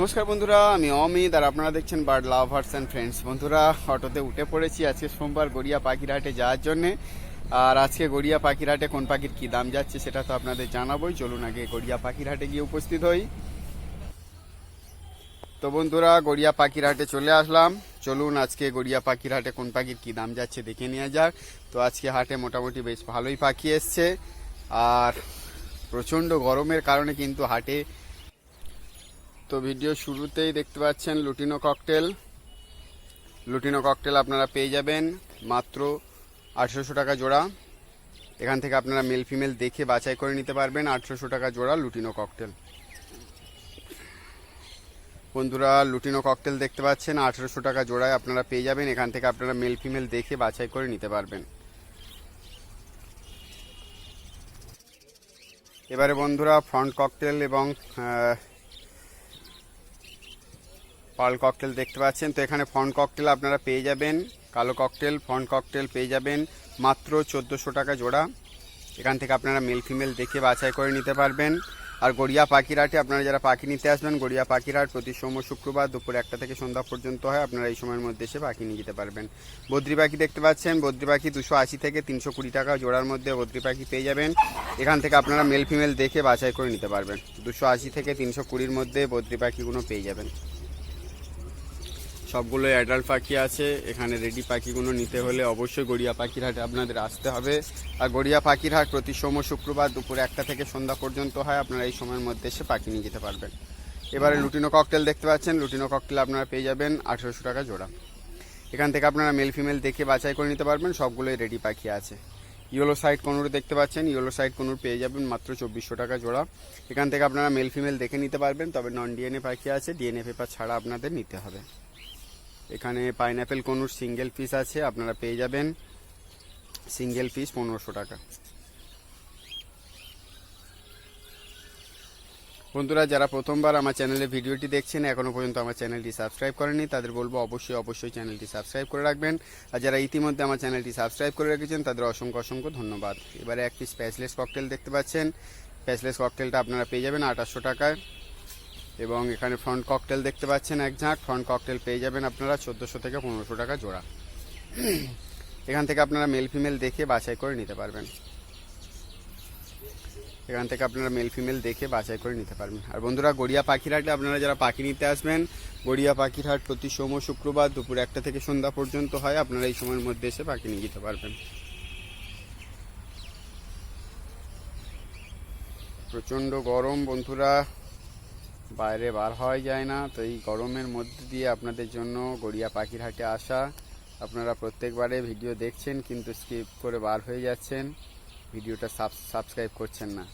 নমস্কার বন্ধুরা, আমি অমিত আর আপনারা দেখছেন বার্ড লাভার্স অ্যান্ড ফ্রেন্ডস বন্ধুরা, অটোতে উঠে পড়েছি আজকে সোমবার গড়িয়া পাখিরহাটে যাওয়ার জন্যে। আর আজকে গড়িয়া পাখিরহাটে কোন পাখির কি দাম যাচ্ছে সেটা তো আপনাদের জানাবোই। চলুন আগে গড়িয়া পাখিরহাটে গিয়ে উপস্থিত হই। তো বন্ধুরা, গড়িয়া পাখিরহাটে চলে আসলাম। চলুন আজকে গড়িয়া পাখিরহাটে কোন পাখির কি দাম যাচ্ছে দেখে নেওয়া যাক। তো আজকে হাটে মোটামুটি বেশ ভালোই পাখি এসছে। আর প্রচণ্ড গরমের কারণে কিন্তু হাটে তো ভিডিও শুরুতেই দেখতে পাচ্ছেন লুটিনো ককটেল। লুটিনো ককটেল আপনারা পেয়ে যাবেন মাত্র আঠেরোশো টাকা জোড়া। এখান থেকে আপনারা মেল ফিমেল দেখে বাছাই করে নিতে পারবেন আঠেরোশো টাকা জোড়া লুটিনো ককটেল। বন্ধুরা, লুটিনো ককটেল দেখতে পাচ্ছেন, আঠেরোশো টাকা জোড়ায় আপনারা পেয়ে যাবেন। এখান থেকে আপনারা মেল ফিমেল দেখে বাছাই করে নিতে পারবেন। এবারে বন্ধুরা, ফ্রন্ট ককটেল এবং পার্ল ককটেল দেখতে পাচ্ছেন। তো এখানে ফ্রন্ট ককটেল আপনারা পেয়ে যাবেন। কালো ককটেল ফ্রন্ট ককটেল পেয়ে যাবেন। মাত্র চোদ্দোশো টাকা জোড়া। এখান থেকে আপনারা মেল ফিমেল দেখে বাছাই করে নিতে পারবেন। আর গড়িয়া পাখিরহাটে আপনারা যারা পাখি নিতে আসবেন, গড়িয়া পাখিরহাট প্রতি সোম শুক্রবার দুপুর একটা থেকে সন্ধ্যা পর্যন্ত হয়। আপনারা এই সময়ের মধ্যে এসে পাখি নিয়ে যেতে পারবেন। বদ্রি পাখি দেখতে পাচ্ছেন। বদ্রি পাখি দুশো আশি থেকে তিনশো কুড়ি টাকা জোড়ার মধ্যে বদ্রি পাখি পেয়ে যাবেন। এখান থেকে আপনারা মেল ফিমেল দেখে বাছাই করে নিতে পারবেন। দুশো আশি থেকে তিনশো কুড়ির মধ্যে বদ্রি পাখিগুলো পেয়ে যাবেন। সবগুলো অ্যাডাল্ট পাখি আছে। এখানে রেডি পাখিগুলো নিতে হলে অবশ্যই গড়িয়া পাখির হাটে আপনাদের আসতে হবে। আর গড়িয়া পাখির হাট প্রতি সোম শুক্রবার দুপুর একটা থেকে সন্ধ্যা পর্যন্ত হয়। আপনারা এই সময়ের মধ্যে এসে পাখি নিয়ে যেতে পারবেন। এবারে লুটিনো ককটেল দেখতে পাচ্ছেন। লুটিনো ককটেল আপনারা পেয়ে যাবেন আঠেরোশো টাকা জোড়া। এখান থেকে আপনারা মেল ফিমেল দেখে বাছাই করে নিতে পারবেন। সবগুলোই রেডি পাখি আছে। ইয়েলো সাইড কনুর দেখতে পাচ্ছেন। ইয়েলো সাইড কনুর পেয়ে যাবেন মাত্র চব্বিশশো টাকা জোড়া। এখান থেকে আপনারা মেল ফিমেল দেখে নিতে পারবেন। তবে নন ডিএনএ পাখি আছে। ডিএনএ পেপার ছাড়া আপনাদের নিতে হবে। এখানে পাইনঅ্যাপেল কনুর সিঙ্গেল পিস আছে, আপনারা পেয়ে যাবেন। সিঙ্গেল পিস পনেরোশো টাকা। বন্ধুরা, যারা প্রথমবার আমার চ্যানেলে ভিডিওটি দেখছেন, এখনও পর্যন্ত আমার চ্যানেলটি সাবস্ক্রাইব করেনি তাদের বলব অবশ্যই অবশ্যই চ্যানেলটি সাবস্ক্রাইব করে রাখবেন। আর যারা ইতিমধ্যে আমার চ্যানেলটি সাবস্ক্রাইব করে রেখেছেন, তাদের অসংখ্য অসংখ্য ধন্যবাদ। এবারে একটি স্প্যাচলেস ককটেল দেখতে পাচ্ছেন। স্প্যাচলেস ককটেলটা আপনারা পেয়ে যাবেন আঠাশশো টাকায়। এবং এখানে ফ্রন্ট ককটেল দেখতে পাচ্ছেন এক ঝাঁক। ফ্রন্ট ককটেল পেয়ে যাবেন আপনারা চোদ্দোশো থেকে পনেরোশো টাকা জোড়া। এখান থেকে আপনারা মেল ফিমেল দেখে বাছাই করে নিতে পারবেন। এখান থেকে আপনারা মেল ফিমেল দেখে বাছাই করে নিতে পারবেন। আর বন্ধুরা, গড়িয়া পাখিরহাটে আপনারা যারা পাখি নিতে আসবেন, গড়িয়া পাখিরহাট প্রতি সোম শুক্রবার দুপুর একটা থেকে সন্ধ্যা পর্যন্ত হয়। আপনারা এই সময়ের মধ্যে এসে পাখি নিয়ে যেতে পারবেন। প্রচণ্ড গরম বন্ধুরা। বাইরে বার হওয়াই যায় না। তো এই গরমের মধ্যে দিয়ে আপনাদের জন্য গড়িয়া পাখির হাটে আসা। আপনারা প্রত্যেকবারে ভিডিও দেখছেন কিন্তু স্কিপ করে বার হয়ে যাচ্ছেন। ভিডিওটা সাবস্ক্রাইব করছেন না।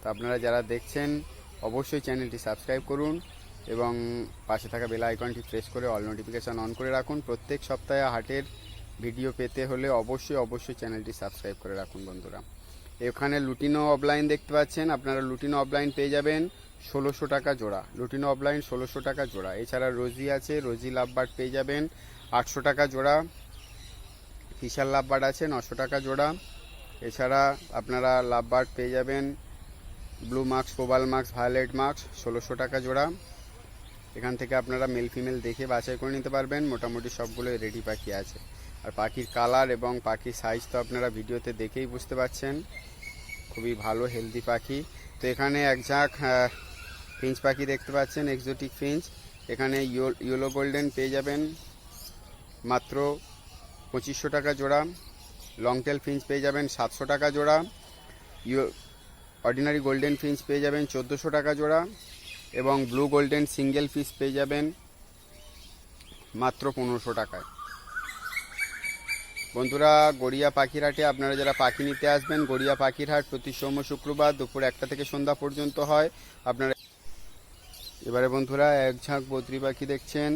তো আপনারা যারা দেখছেন, অবশ্যই চ্যানেলটি সাবস্ক্রাইব করুন এবং পাশে থাকা বেল আইকনটি প্রেস করে অল নোটিফিকেশান অন করে রাখুন। প্রত্যেক সপ্তাহে হাটের ভিডিও পেতে হলে অবশ্যই অবশ্যই চ্যানেলটি সাবস্ক্রাইব করে রাখুন বন্ধুরা। এখানে লুটিনো অফলাইন দেখতে পাচ্ছেন। আপনারা লুটিনো অফলাইন পেয়ে যাবেন। ষোলোশো টাকা জোড়া। লুটিনো অফলাইন ষোলোশো টাকা জোড়া। এছাড়া রোজি আছে রোজি লাভবার্ড পেয়ে যাবেন আটশো টাকা জোড়া। ফিশার লাভবার্ড আছে, নশো টাকা জোড়া। এছাড়া আপনারা লাভবার্ড পেয়ে যাবেন blue masks cobalt masks violet masks ষোলোশো টাকা জোড়া। এখান থেকে আপনারা মেল ফিমেল দেখে বাছাই করে নিতে পারবেন। মোটামুটি সবগুলোই রেডি পাখি আছে। আর পাখির কালার এবং পাখির সাইজ তো আপনারা ভিডিওতে দেখেই বুঝতে পারছেন। খুবই ভালো হেলদি পাখি। তো এখানে এক ঝাঁক ফিঞ্চ পাখি দেখতে পাচ্ছেন এক্সোটিক ফিঞ্চ। এখানে ইয়েলো গোল্ডেন পেয়ে যাবেন। মাত্র পঁচিশশো টাকা জোড়া। লংটেল ফিঞ্চ পেয়ে যাবেন সাতশো টাকা জোড়া। অর্ডিনারি গোল্ডেন ফিঞ্চ পেয়ে যাবেন চোদ্দোশো টাকা জোড়া। এবং ব্লু গোল্ডেন সিঙ্গেল ফিস পেয়ে যাবেন মাত্র পনেরোশো টাকায়। বন্ধুরা, গড়িয়া পাখিরহাটে আপনারা যারা পাখি নিতে আসবেন, গড়িয়া পাখিরহাট প্রতি সোম শুক্রবার দুপুর একটা থেকে সন্ধ্যা পর্যন্ত হয়। আপনারা এবারে বন্ধুরা, এক ঝাঁক বদ্রি পাখি দেখছেন।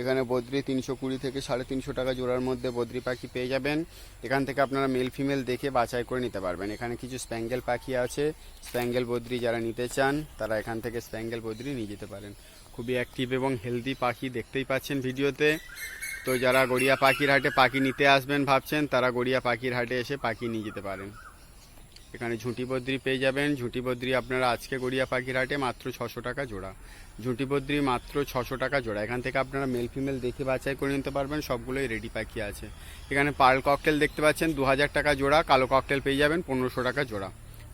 এখানে বদ্রি তিনশো কুড়ি থেকে সাড়ে তিনশো টাকা জোড়ার মধ্যে বদ্রি পাখি পেয়ে যাবেন। এখান থেকে আপনারা মেল ফিমেল দেখে বাছাই করে নিতে পারবেন। এখানে কিছু স্প্যাঙ্গেল পাখি আছে। স্প্যাঙ্গেল বদ্রি যারা নিতে চান, তারা এখান থেকে স্প্যাঙ্গেল বদ্রি নিয়ে যেতে পারেন। খুবই অ্যাক্টিভ এবং হেলদি পাখি দেখতেই পাচ্ছেন ভিডিওতে। তো যারা গড়িয়া পাখির হাটে পাখি নিতে আসবেন ভাবছেন, তারা গড়িয়া পাখির হাটে এসে পাখি নিয়ে যেতে পারেন। এখানে ঝুঁটি বদ্রি পেয়ে যাবেন। ঝুঁটি বদ্রি আপনারা আজকে গড়িয়া পাখির হাটে মাত্র ছশো টাকা জোড়া। ঝুঁটি বদ্রি মাত্র ছশো টাকা জোড়া। এখান থেকে আপনারা মেল ফিমেল দেখে বাছাই করে নিতে পারবেন, সবগুলোই রেডি পাখি আছে। এখানে পার্ল ককটেল দেখতে পাচ্ছেন দু হাজার টাকা জোড়া, কালো ককটেল পেয়ে যাবেন, পনেরোশো টাকা জোড়া।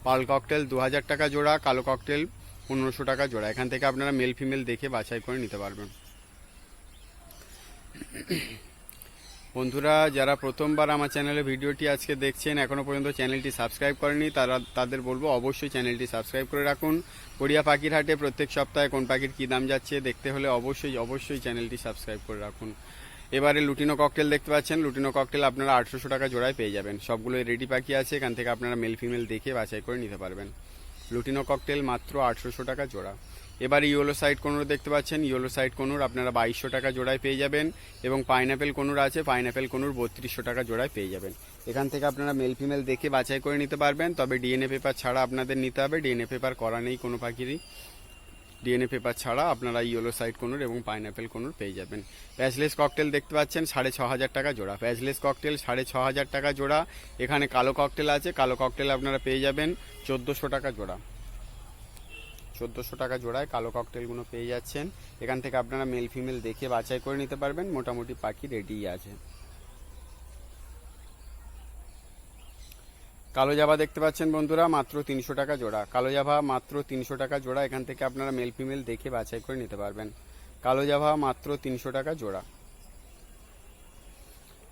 পার্ল ককটেল দু হাজার টাকা জোড়া, কালো ককটেল পনেরোশো টাকা জোড়া। এখান থেকে আপনারা মেল ফিমেল দেখে বাছাই করে নিতে পারবেন। বন্ধুরা, যারা প্রথমবার আমার চ্যানেলে ভিডিওটি আজকে দেখছেন, এখনও পর্যন্ত চ্যানেলটি সাবস্ক্রাইব করেনি তারা, তাদের বলব অবশ্যই চ্যানেলটি সাবস্ক্রাইব করে রাখুন। গড়িয়া পাখির হাটে প্রত্যেক সপ্তাহে কোন পাখির কী দাম যাচ্ছে দেখতে হলে অবশ্যই অবশ্যই চ্যানেলটি সাবস্ক্রাইব করে রাখুন। এবারে লুটিনো ককটেল দেখতে পাচ্ছেন, লুটিনো ককটেল আপনারা আটশোশো টাকা জোড়ায় পেয়ে যাবেন। সবগুলোই রেডি পাখি আছে, এখান থেকে আপনারা মেল ফিমেল দেখে বাছাই করে নিতে পারবেন। লুটিনো ককটেল মাত্র আটশোশো টাকা জোড়া। এবার ইয়েলো সাইড কোনুর দেখতে পাচ্ছেন, ইয়েলো সাইড কোনুর আপনারা বাইশশো টাকা জোড়ায় পেয়ে যাবেন এবং পাইনাপেল কোনুর আছে, পাইনাপেল কোনুর বত্রিশশো টাকা জোড়ায় পেয়ে যাবেন। এখান থেকে আপনারা মেল ফিমেল দেখে বাছাই করে নিতে পারবেন, তবে ডিএনএ পেপার ছাড়া আপনাদের নিতে হবে, ডিএনএ পেপার করা নেই কোনো পাখিরই। ডিএনএ পেপার ছাড়া আপনারা ইয়েলো সাইড কোনুর এবং পাইনাপেল কোনুর পেয়ে যাবেন। প্যাচলেস ককটেল দেখতে পাচ্ছেন, সাড়ে ছ হাজার টাকা জোড়া। প্যাচলেস ককটেল সাড়ে ছ হাজার টাকা জোড়া। এখানে কালো ককটেল আছে, কালো ককটেল আপনারা পেয়ে যাবেন, চোদ্দোশো টাকা জোড়া। চোদ্দোশো টাকা জোড়ায় কালো ককটেলগুলো পেয়ে যাচ্ছেন। এখান থেকে আপনারা মেল ফিমেল দেখে বাছাই করে নিতে পারবেন। মোটামুটি পাখি রেডি আছে। কালো জাভা দেখতে পাচ্ছেন বন্ধুরা, মাত্র তিনশো টাকা জোড়া। কালো জাভা মাত্র তিনশো টাকা জোড়া। এখান থেকে আপনারা মেল ফিমেল দেখে বাছাই করে নিতে পারবেন। কালো জাভা মাত্র তিনশো টাকা জোড়া।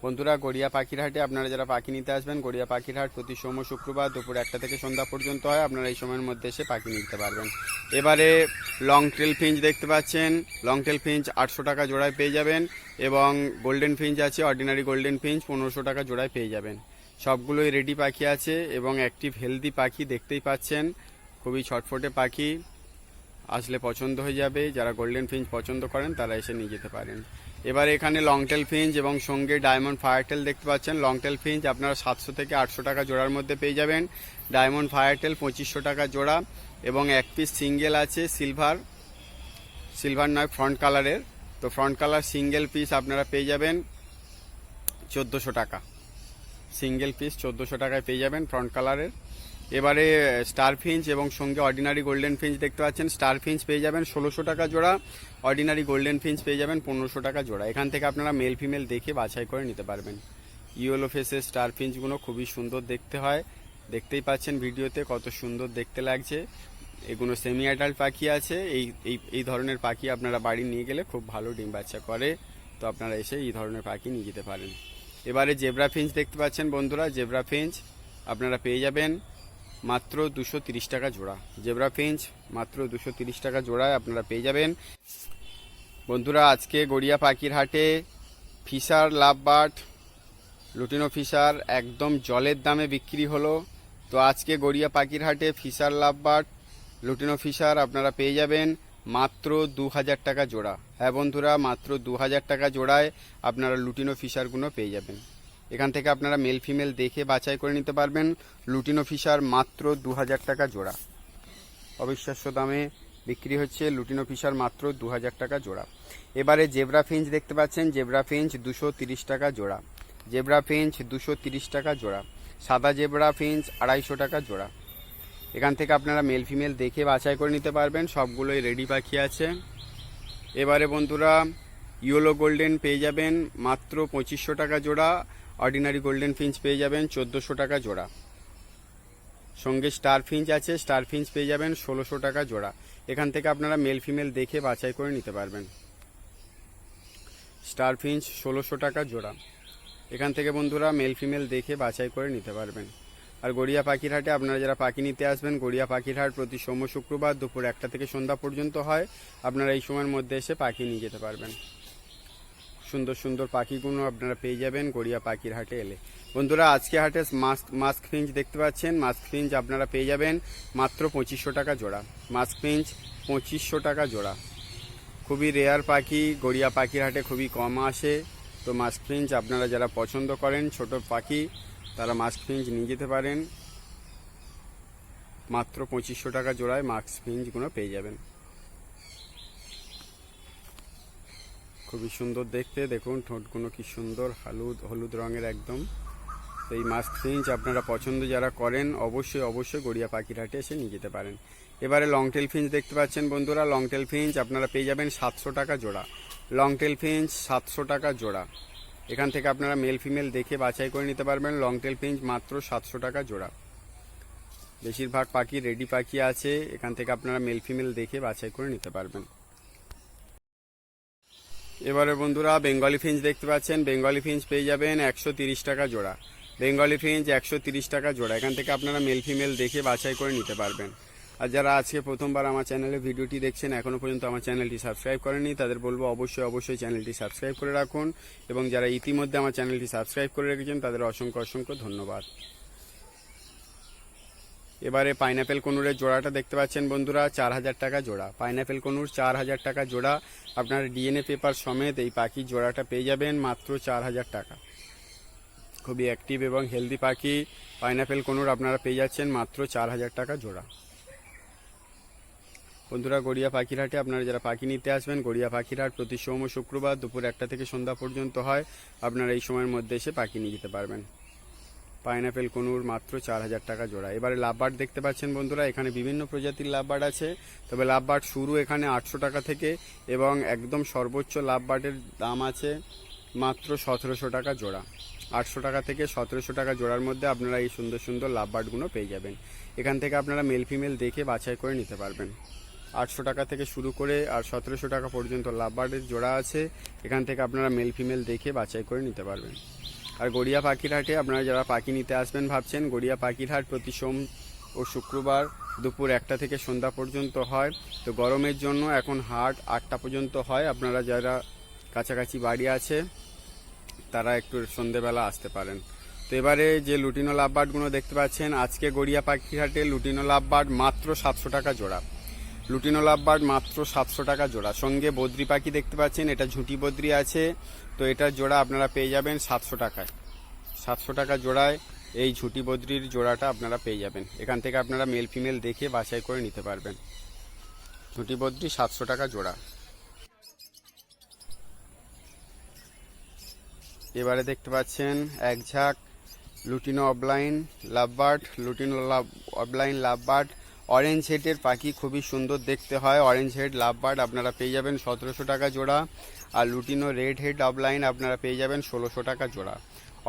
বন্ধুরা, গড়িয়া পাখির হাটে আপনারা যারা পাখি নিতে আসবেন, গড়িয়া পাখির হাট প্রতি সোম শুক্রবার দুপুর একটা থেকে সন্ধ্যা পর্যন্ত হয়। আপনারা এই সময়ের মধ্যে এসে পাখি নিতে পারবেন। এবারে লং টেল ফিঞ্চ দেখতে পাচ্ছেন। লং টেল ফিঞ্চ আটশো টাকা জোড়ায় পেয়ে যাবেন এবং গোল্ডেন ফিঞ্চ আছে অর্ডিনারি গোল্ডেন ফিঞ্চ পনেরোশো টাকা জোড়ায় পেয়ে যাবেন। সবগুলোই রেডি পাখি আছে এবং অ্যাক্টিভ হেলদি পাখি দেখতেই পাচ্ছেন। খুবই ছটফটে পাখি। আসলে পছন্দ হয়ে যাবে। যারা গোল্ডেন ফিঞ্চ পছন্দ করেন, তারা এসে নিয়ে যেতে পারেন। এবার এখানে লংটেল ফিঞ্চ এবং সঙ্গে ডায়মন্ড ফায়ারটেল দেখতে পাচ্ছেন। লংটেল ফিঞ্চ আপনারা সাতশো থেকে আটশো টাকা জোড়ার মধ্যে পেয়ে যাবেন। ডায়মন্ড ফায়ারটেল পঁচিশশো টাকা জোড়া এবং এক পিস সিঙ্গেল আছে সিলভার সিলভার নয় ফ্রন্ট কালারের তো ফ্রন্ট কালার সিঙ্গেল পিস আপনারা পেয়ে যাবেন চোদ্দোশো টাকা। সিঙ্গেল পিস চোদ্দোশো টাকায় পেয়ে যাবেন ফ্রন্ট কালারের এবারে স্টার ফিঞ্চ এবং সঙ্গে অর্ডিনারি গোল্ডেন ফিঞ্চ দেখতে পাচ্ছেন। স্টার ফিঞ্চ পেয়ে যাবেন ষোলোশো টাকা জোড়া। অর্ডিনারি গোল্ডেন ফিঞ্চ পেয়ে যাবেন পনেরোশো টাকা জোড়া। এখান থেকে আপনারা মেল ফিমেল দেখে বাছাই করে নিতে পারবেন। ইয়েলো ফেসের স্টার ফিঞ্চগুলো খুবই সুন্দর দেখতে হয়। দেখতেই পাচ্ছেন ভিডিওতে কত সুন্দর দেখতে লাগছে। এগুলো সেমি অ্যাডাল্ট পাখি আছে। এই এই এই ধরনের পাখি আপনারা বাড়ি নিয়ে গেলে খুব ভালো ডিম বাচ্চা করে। তো আপনারা এসে এই ধরনের পাখি নিয়ে যেতে পারেন। এবারে জেব্রা ফিঞ্চ দেখতে পাচ্ছেন বন্ধুরা। জেব্রা ফিঞ্চ আপনারা পেয়ে যাবেন। মাত্র দুশো তিরিশ টাকা জোড়া। জেব্রা ফিঞ্চ, মাত্র দুশো তিরিশ টাকা জোড়ায় আপনারা পেয়ে যাবেন। বন্ধুরা, আজকে গড়িয়া পাখির হাটে fisher love bird lutino fisher একদম জলের দামে বিক্রি হলো। তো আজকে গড়িয়া পাখির হাটে fisher love bird lutino fisher আপনারা পেয়ে যাবেন মাত্র দু হাজার টাকা জোড়া। হ্যাঁ বন্ধুরা, মাত্র দু হাজার টাকা জোড়ায় আপনারা লুটিনো ফিশারগুলো পেয়ে যাবেন। এখান থেকে আপনারা মেল ফিমেল দেখে বাছাই করে নিতে পারবেন। লুটিনো ফিশার মাত্র দু হাজার টাকা জোড়া। অবিশ্বাস্য দামে বিক্রি হচ্ছে লুটিনো ফিশার মাত্র দু হাজার টাকা জোড়া। এবারে জেব্রা ফিঞ্চ দেখতে পাচ্ছেন। জেব্রা ফিঞ্চ দুশো টাকা জোড়া। জেব্রা ফিঞ্চ দুশো টাকা জোড়া। সাদা জেব্রা ফিঞ্চ আড়াইশো টাকা জোড়া। এখান থেকে আপনারা মেল ফিমেল দেখে বাছাই করে নিতে পারবেন। সবগুলোই রেডি পাখি আছে। এবারে বন্ধুরা ইয়েলো গোল্ডেন পেয়ে যাবেন। মাত্র পঁচিশশো টাকা জোড়া। অর্ডিনারি গোল্ডেন ফিঞ্চ পেয়ে যাবেন চোদ্দোশো টাকা জোড়া। সঙ্গে স্টার ফিঞ্চ আছে স্টার ফিঞ্চ পেয়ে যাবেন ষোলোশো টাকা জোড়া। এখান থেকে আপনারা মেল ফিমেল দেখে বাছাই করে নিতে পারবেন। স্টার ফিঞ্চ ষোলোশো টাকা জোড়া। এখান থেকে বন্ধুরা মেল ফিমেল দেখে বাছাই করে নিতে পারবেন। আর গড়িয়া পাখির হাটে আপনারা যারা পাখি নিতে আসবেন, গড়িয়া পাখির হাট প্রতি সোম শুক্রবার দুপুর একটা থেকে সন্ধ্যা পর্যন্ত হয়। আপনারা এই সময়ের মধ্যে এসে পাখি নিয়ে যেতে পারবেন। সুন্দর সুন্দর পাখিগুলো আপনারা পেয়ে যাবেন গড়িয়া পাখির হাটে এলে। বন্ধুরা, আজকে হাটে মাস্ক মাস্ক ফিঞ্চ দেখতে পাচ্ছেন। মাস্ক ফিঞ্চ আপনারা পেয়ে যাবেন মাত্র পঁচিশশো টাকা জোড়া। মাস্ক ফিঞ্চ পঁচিশশো টাকা জোড়া। খুবই রেয়ার পাখি, গড়িয়া পাখির হাটে খুবই কম আসে। তো মাস্ক ফিঞ্চ আপনারা যারা পছন্দ করেন, ছোট পাখি, তারা মাস্ক ফিঞ্চ নিয়ে যেতে পারেন। মাত্র পঁচিশশো টাকা জোড়ায় মাস্ক ফিঞ্চগুলো পেয়ে যাবেন। খুবই সুন্দর দেখতে। দেখুন, ঠোঁটগুলো কি সুন্দর, হলুদ হলুদ রঙের একদম। এই মাস্ক ফিঞ্চ আপনারা পছন্দ যারা করেন, অবশ্যই অবশ্যই গড়িয়া পাখির হাটে এসে নিয়ে যেতে পারেন। এবারে লং টেল ফিঞ্চ দেখতে পাচ্ছেন বন্ধুরা। লং টেল ফিঞ্চ আপনারা পেয়ে যাবেন সাতশো টাকা জোড়া। লং টেল ফিঞ্চ সাতশো টাকা জোড়া। এখান থেকে আপনারা মেল ফিমেল দেখে বাছাই করে নিতে পারবেন। লং টেল ফিঞ্চ মাত্র সাতশো টাকা জোড়া। বেশিরভাগ পাখি রেডি পাখি আছে। এখান থেকে আপনারা মেল ফিমেল দেখে বাছাই করে নিতে পারবেন। এবারে বন্ধুরা বেঙ্গলি ফিঞ্চ দেখতে পাচ্ছেন। বেঙ্গলি ফিঞ্চ পেয়ে যাবেন একশো টাকা জোড়া। বেঙ্গলি ফিঞ্চ একশো টাকা জোড়া। এখান থেকে আপনারা মেল ফিমেল দেখে বাছাই করে নিতে পারবেন। আর যারা আজকে প্রথমবার আমার চ্যানেলে ভিডিওটি দেখছেন এখনও পর্যন্ত আমার চ্যানেলটি সাবস্ক্রাইব করেনি তাদের বলব অবশ্যই অবশ্যই চ্যানেলটি সাবস্ক্রাইব করে রাখুন। এবং যারা ইতিমধ্যে আমার চ্যানেলটি সাবস্ক্রাইব করে রেখেছেন, তাদের অসংখ্য অসংখ্য ধন্যবাদ। এবারে পাইনাপেল কনুরের জোড়াটা দেখতে পাচ্ছেন বন্ধুরা, চার হাজার টাকা জোড়া। পাইনাপেল কনুর চার হাজার টাকা জোড়া। আপনার ডিএনএ পেপার সমেত এই পাখির জোড়াটা পেয়ে যাবেন মাত্র চার হাজার টাকা। খুবই অ্যাক্টিভ এবং হেলদি পাখি। পাইনাপেল কনুর আপনারা পেয়ে যাচ্ছেন মাত্র চার হাজার টাকা জোড়া। বন্ধুরা, গড়িয়া পাখিরহাটে আপনারা যারা পাখি নিতে আসবেন, গড়িয়া পাখিরহাট প্রতি সোম ও শুক্রবার দুপুর একটা থেকে সন্ধ্যা পর্যন্ত হয়। আপনারা এই সময়ের মধ্যে এসে পাখি নিয়ে যেতে পারবেন। পাইনাপেল কনুর মাত্র চার হাজার টাকা জোড়া। এবারে লাভবার্ড দেখতে পাচ্ছেন বন্ধুরা, এখানে বিভিন্ন প্রজাতির লাভবার্ড আছে। তবে লাভবার্ড শুরু এখানে আটশো টাকা থেকে এবং একদম সর্বোচ্চ লাভবার্ডের দাম আছে মাত্র সতেরোশো টাকা জোড়া। আটশো টাকা থেকে সতেরোশো টাকা জোড়ার মধ্যে আপনারা এই সুন্দর সুন্দর লাভবার্ডগুলো পেয়ে যাবেন। এখান থেকে আপনারা মেল ফিমেল দেখে বাছাই করে নিতে পারবেন। আটশো টাকা থেকে শুরু করে আর সতেরোশো টাকা পর্যন্ত লাভবার্ডের জোড়া আছে। এখান থেকে আপনারা মেল ফিমেল দেখে বাছাই করে নিতে পারবেন। আর গড়িয়া পাখিরহাটে আপনারা যারা পাখি নিতে আসবেন ভাবছেন, গড়িয়া পাখিরহাট প্রতি সোম ও শুক্রবার দুপুর একটা থেকে সন্ধ্যা পর্যন্ত হয়। তো গরমের জন্য এখন হাট আটটা পর্যন্ত হয়। আপনারা যারা কাছাকাছি বাড়ি আছে, তারা একটু সন্ধেবেলা আসতে পারেন। তো এবারে যে লুটিনো লাভবার্ডগুলো দেখতে পাচ্ছেন, আজকে গড়িয়া পাখিরহাটে লুটিনো লাভবার্ড মাত্র সাতশো টাকা জোড়া। লুটিনো লাভবার্ড মাত্র সাতশো টাকা জোড়া। সঙ্গে বদ্রি পাখি দেখতে পাচ্ছেন, এটা ঝুঁটি বদ্রি আছে, তো এটার জোড়া আপনারা পেয়ে যাবেন সাতশো টাকায়। সাতশো টাকা জোড়ায় এই ঝুঁটি বদ্রির জোড়াটা আপনারা পেয়ে যাবেন। এখান থেকে আপনারা মেল ফিমেল দেখে বাছাই করে নিতে পারবেন। ঝুঁটি বদ্রি সাতশো টাকা জোড়া। এবারে দেখতে পাচ্ছেন এক ঝাঁক lutino opaline lovebird, lutino love opaline lovebird orange হেডের পাখি খুবই সুন্দর দেখতে হয়। অরেঞ্জ হেড লাভবার্ড আপনারা পেয়ে যাবেন সতেরোশো টাকা জোড়া। আর লুটিনো রেড হেড অবলাইন আপনারা পেয়ে যাবেন ষোলোশো টাকা জোড়া।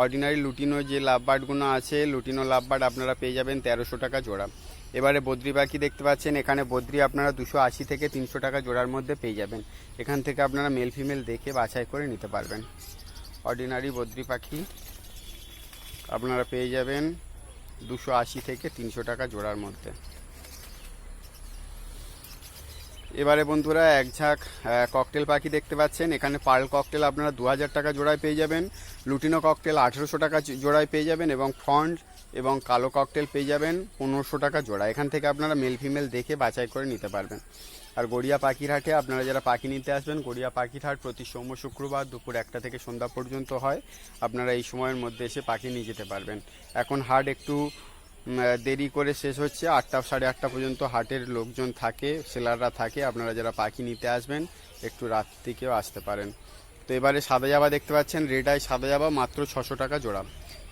অর্ডিনারি লুটিনো যে লাভবার্ডগুলো আছে লুটিনো লাভবার্ড আপনারা পেয়ে যাবেন তেরোশো টাকা জোড়া। এবারে বদ্রি পাখি দেখতে পাচ্ছেন, এখানে বদ্রি আপনারা দুশো আশি থেকে তিনশো টাকা জোড়ার মধ্যে পেয়ে যাবেন। এখান থেকে আপনারা মেল ফিমেল দেখে বাছাই করে নিতে পারবেন। অর্ডিনারি বদ্রি পাখি আপনারা পেয়ে যাবেন দুশো আশি থেকে তিনশো টাকা জোড়ার মধ্যে। এবারে বন্ধুরা এক ঝাঁক ককটেল পাখি দেখতে পাচ্ছেন। এখানে পার্ল ককটেল আপনারা দু হাজার টাকা জোড়ায় পেয়ে যাবেন। লুটিনো ককটেল আঠেরোশো টাকা জোড়ায় পেয়ে যাবেন এবং ফ্রন্ট এবং কালো ককটেল পেয়ে যাবেন পনেরোশো টাকা জোড়া এখান থেকে আপনারা মেল ফিমেল দেখে বাছাই করে নিতে পারবেন। আর গড়িয়া পাখির হাটে আপনারা যারা পাখি নিতে আসবেন, গড়িয়া পাখির হাট প্রতি সোম শুক্রবার দুপুর একটা থেকে সন্ধ্যা পর্যন্ত হয়। আপনারা এই সময়ের মধ্যে এসে পাখি নিয়ে যেতে পারবেন। এখন হাট একটু দেরি করে শেষ হচ্ছে। আটটা, সাড়ে আটটা পর্যন্ত হাটের লোকজন থাকে, সেলাররা থাকে, আপনারা যারা পাখি নিতে আসবেন, একটু রাত থেকেও আসতে পারেন। তো এবারে সাদা জাবা দেখতে পাচ্ছেন, রেড আই সাদা জাবা, মাত্র ছশো টাকা জোড়া।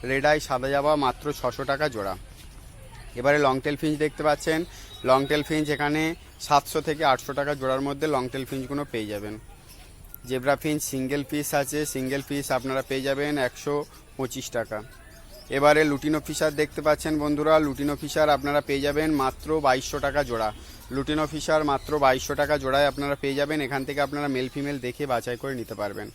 রেড আই সাদা জাবা, মাত্র ছশো টাকা জোড়া। এবারে লং টেল ফিঞ্চ দেখতে পাচ্ছেন, লং টেল ফিঞ্চ এখানে সাতশো থেকে আটশো টাকা জোড়ার মধ্যে লং টেল ফিঞ্চগুলো পেয়ে যাবেন। জেব্রা ফিঞ্চ, সিঙ্গেল পিস আছে, সিঙ্গেল পিস আপনারা পেয়ে যাবেন একশো পঁচিশ টাকা। এবারে লুটিন অফিসার দেখতে পাচ্ছেন বন্ধুরা, লুটিনো ফিশার আপনারা পেয়ে যাবেন মাত্র বাইশশো টাকা জোড়া। লুটিন অফিসার মাত্র বাইশশো টাকা জোড়ায় আপনারা পেয়ে যাবেন, এখান থেকে আপনারা মেল ফিমেল দেখে বাছাই করে নিতে পারবেন।